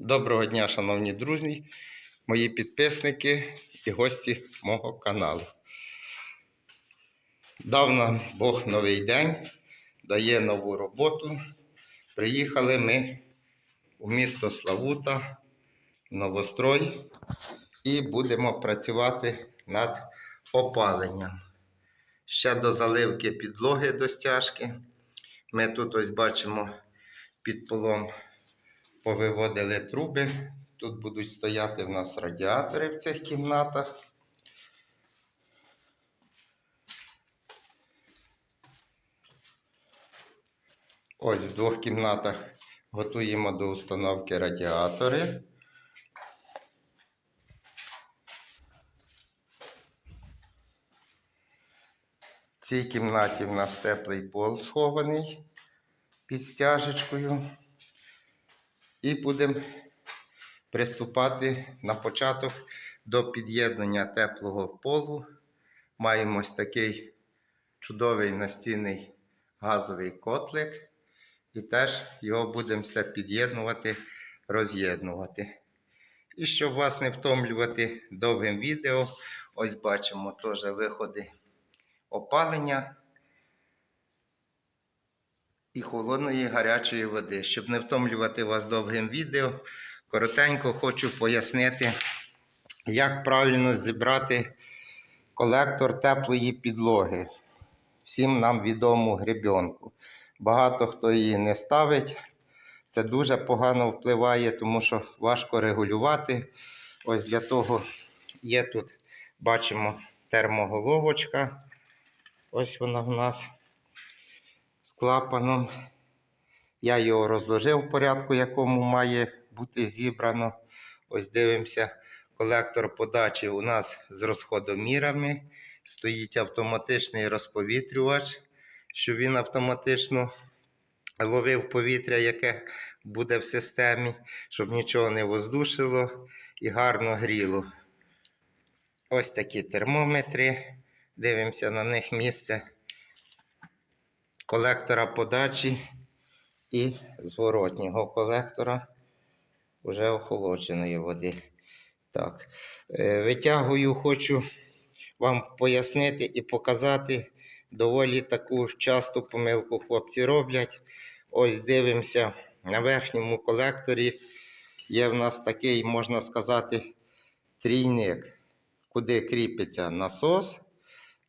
Доброго дня, шановні друзі, мої підписники і гості мого каналу. Дав нам Бог новий день, дає нову роботу. Приїхали ми у місто Славута, Новострой, і будемо працювати над опаленням. Ще до заливки підлоги до стяжки. Ми тут ось бачимо під полом повиводили труби. Тут будуть стояти в нас радіатори в цих кімнатах. Ось в двох кімнатах готуємо до установки радіатори. В цій кімнаті в нас теплий пол схований під стяжечкою. І будемо приступати на початок до під'єднання теплого полу. Маємо ось такий чудовий настінний газовий котлик. І теж його будемо все під'єднувати, роз'єднувати. І щоб вас не втомлювати довгим відео, ось бачимо теж виходи опалення і холодної гарячої води. Щоб не втомлювати вас довгим відео, коротенько хочу пояснити, як правильно зібрати колектор теплої підлоги. Всім нам відому гребінку. Багато хто її не ставить. Це дуже погано впливає, тому що важко регулювати. Ось для того є тут, бачимо, термоголовочка. Ось вона в нас клапаном. Я його розложив в порядку, якому має бути зібрано. Ось дивимося, колектор подачі у нас з розходомірами. Стоїть автоматичний розповітрювач, що він автоматично ловив повітря, яке буде в системі, щоб нічого не воздушило і гарно гріло. Ось такі термометри. Дивимося на них місце колектора подачі і зворотнього колектора вже охолодженої води. Так. е, Витягую, хочу вам пояснити і показати доволі таку часту помилку хлопці роблять. Ось дивимося на верхньому колекторі. Є в нас такий, можна сказати, трійник, куди кріпиться насос.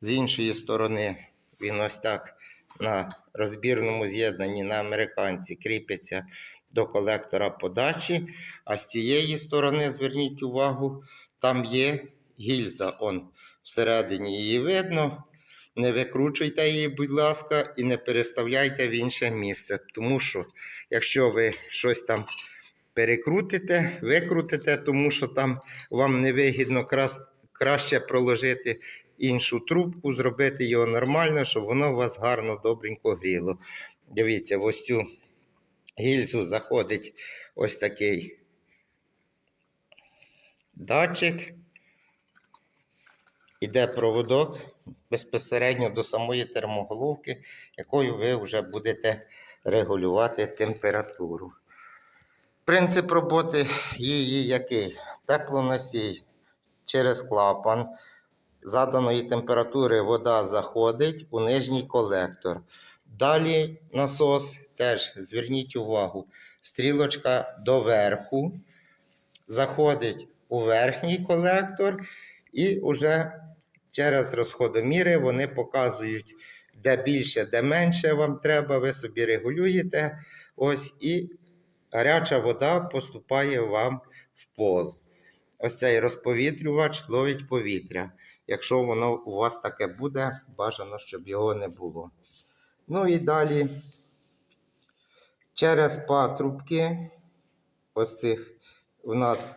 З іншої сторони, він ось так на розбірному з'єднанні на американці кріпиться до колектора подачі. А з цієї сторони, зверніть увагу, там є гільза. Он всередині її видно. Не викручуйте її, будь ласка, і не переставляйте в інше місце. Тому що, якщо ви щось там перекрутите, викрутите, тому що там вам невигідно краще проложити іншу трубку, зробити його нормально, щоб воно у вас гарно, добренько гріло. Дивіться, ось цю гільзу заходить ось такий датчик. Іде проводок безпосередньо до самої термоголовки, якою ви вже будете регулювати температуру. Принцип роботи її який? Теплоносій через клапан заданої температури вода заходить у нижній колектор. Далі насос теж зверніть увагу, стрілочка доверху заходить у верхній колектор, і вже через розходоміри вони показують, де більше, де менше вам треба. Ви собі регулюєте. Ось і гаряча вода поступає вам в пол. Ось цей розповітрювач ловить повітря. Якщо воно у вас таке буде, бажано, щоб його не було. Ну і далі через патрубки, ось цих у нас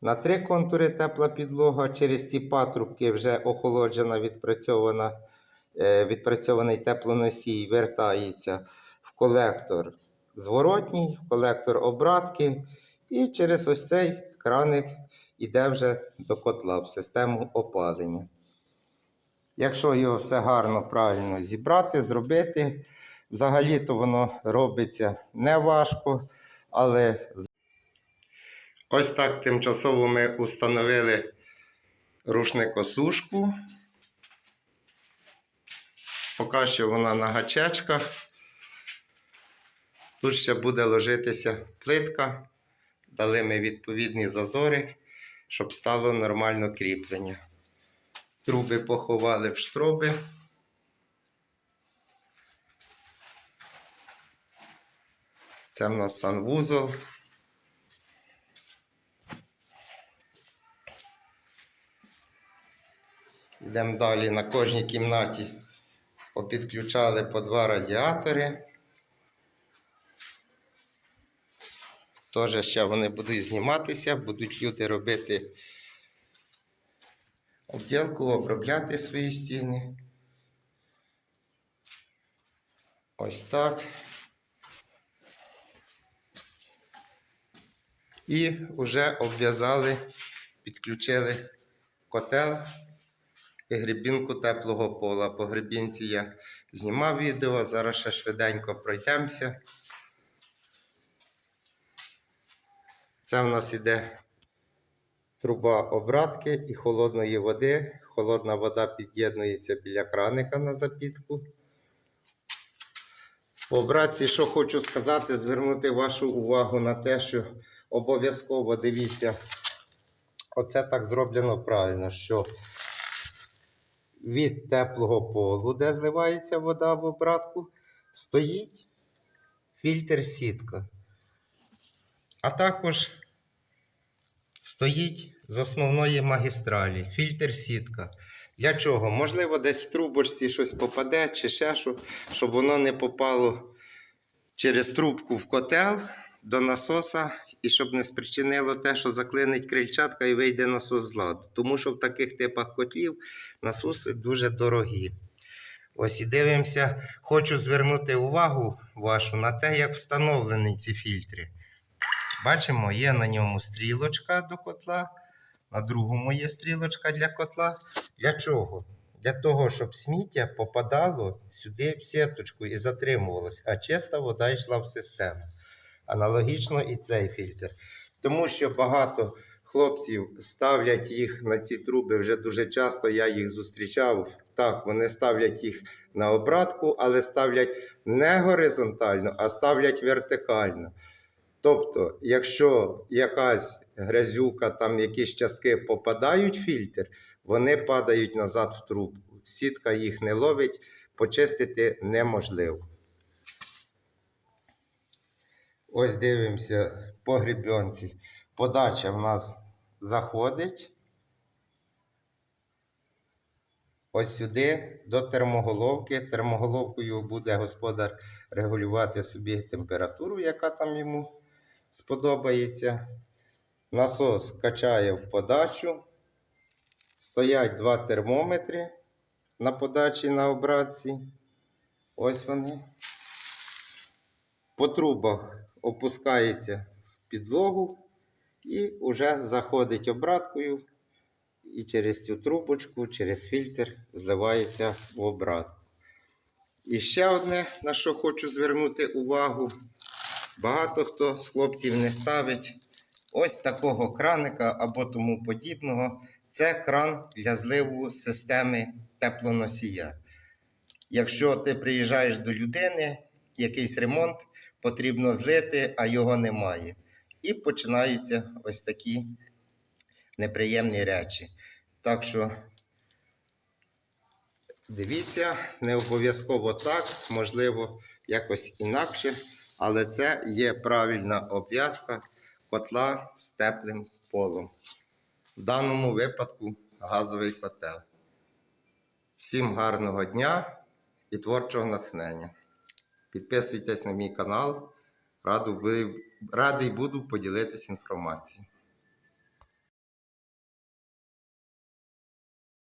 на три контури тепла підлога. Через ці патрубки вже охолоджена, відпрацьована, е, відпрацьований теплоносій вертається в колектор зворотній, в колектор обратки. І через ось цей краник іде вже до котла в систему опалення. Якщо його все гарно, правильно зібрати, зробити, взагалі-то воно робиться не важко, але Ось так тимчасово ми установили рушникосушку. Поки що вона на гачечках. Тут ще буде ложитися плитка. Дали ми відповідні зазори, щоб стало нормально кріплення. Труби поховали в штроби. Це в нас санвузол. Йдемо далі на кожній кімнаті. Попідключали по два радіатори. Теж ще вони будуть зніматися, будуть люди робити обділку, обробляти свої стіни. Ось так. І вже обв'язали, підключили котел і грибінку теплого пола. По грибінці я знімав відео, зараз ще швиденько пройдемося. Це в нас іде труба обратки і холодної води. Холодна вода під'єднується біля краника на запітку. По обратці, що хочу сказати, звернути вашу увагу на те, що обов'язково дивіться, оце так зроблено правильно, що від теплого полу, де зливається вода в обратку, стоїть фільтр сітка. А також стоїть з основної магістралі фільтр сітка. Для чого? Можливо, десь в трубочці щось попаде чи ще що, щоб воно не попало через трубку в котел до насоса і щоб не спричинило те, що заклинить крильчатка і вийде насос з ладу. Тому що в таких типах котлів насоси дуже дорогі. Ось і дивимося, хочу звернути увагу вашу на те, як встановлені ці фільтри. Бачимо, є на ньому стрілочка до котла, на другому є стрілочка для котла. Для чого? Для того, щоб сміття попадало сюди в сіточку і затримувалося, а чиста вода йшла в систему. Аналогічно і цей фільтр. Тому що багато хлопців ставлять їх на ці труби вже дуже часто. Я їх зустрічав. Так, вони ставлять їх на обратку, але ставлять не горизонтально, а ставлять вертикально. Тобто, якщо якась грязюка, там якісь частки попадають в фільтр, вони падають назад в трубку. Сітка їх не ловить, почистити неможливо. Ось дивимося по гребенці. Подача в нас заходить. Ось сюди до термоголовки. Термоголовкою буде господар регулювати собі температуру, яка там йому сподобається. Насос качає в подачу. Стоять два термометри на подачі на обратці. Ось вони. По трубах опускається в підлогу і вже заходить обраткою. І через цю трубочку, через фільтр зливається в обратку. І ще одне, на що хочу звернути увагу. Багато хто з хлопців не ставить ось такого краника або тому подібного. Це кран для зливу системи теплоносія. Якщо ти приїжджаєш до людини, якийсь ремонт потрібно злити, а його немає. І починаються ось такі неприємні речі. Так що дивіться, не обов'язково так, можливо, якось інакше, але це є правильна обв'язка котла з теплим полом. В даному випадку газовий котел. Всім гарного дня і творчого натхнення. Підписуйтесь на мій канал. Радий буду поділитися інформацією.